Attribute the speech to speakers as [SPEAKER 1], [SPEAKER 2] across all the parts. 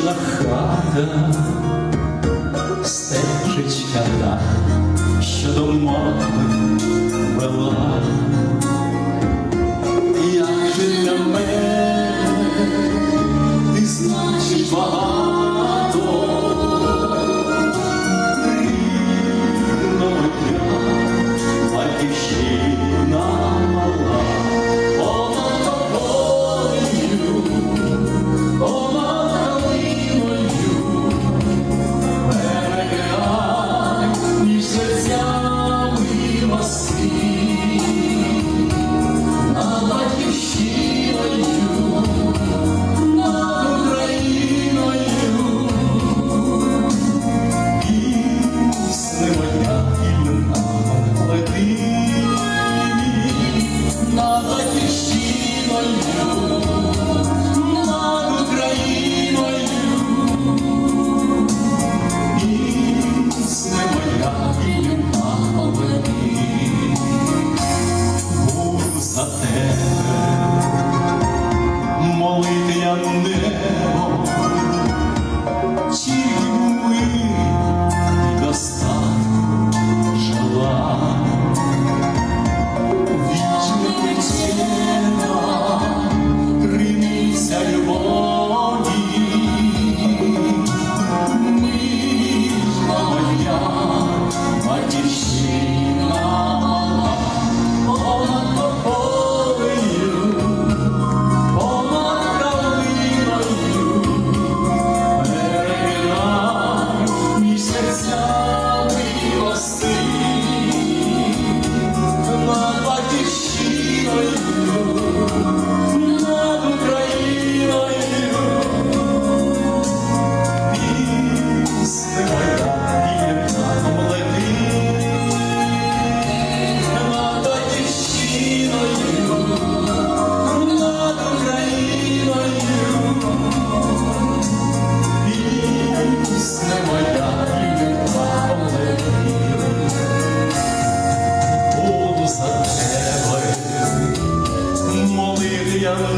[SPEAKER 1] Бабчина хата стежечка та, що до мови вела, як же для мене, ти значить багато. like a sheep on you.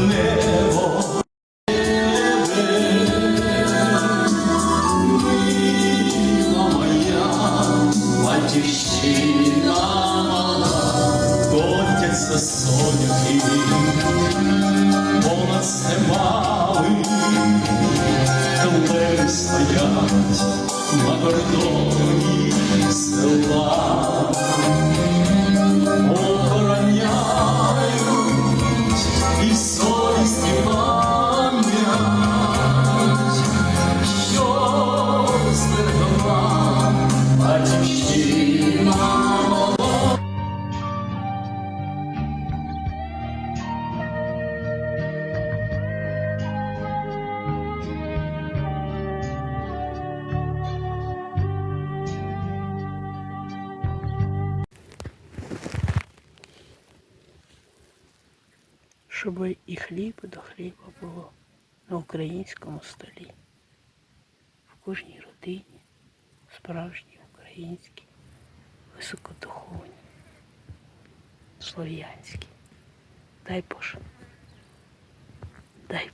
[SPEAKER 1] небо. Мила моя батьківщина мала, котяться соняхи, понад степами, Телеги стоять на кордоні села.
[SPEAKER 2] Щоб і хліб до хліба було на українському столі.
[SPEAKER 1] В
[SPEAKER 2] кожній родині
[SPEAKER 1] справжній українській,
[SPEAKER 2] високодуховні,
[SPEAKER 1] слов'янські.
[SPEAKER 2] Дай
[SPEAKER 1] Боже. Дай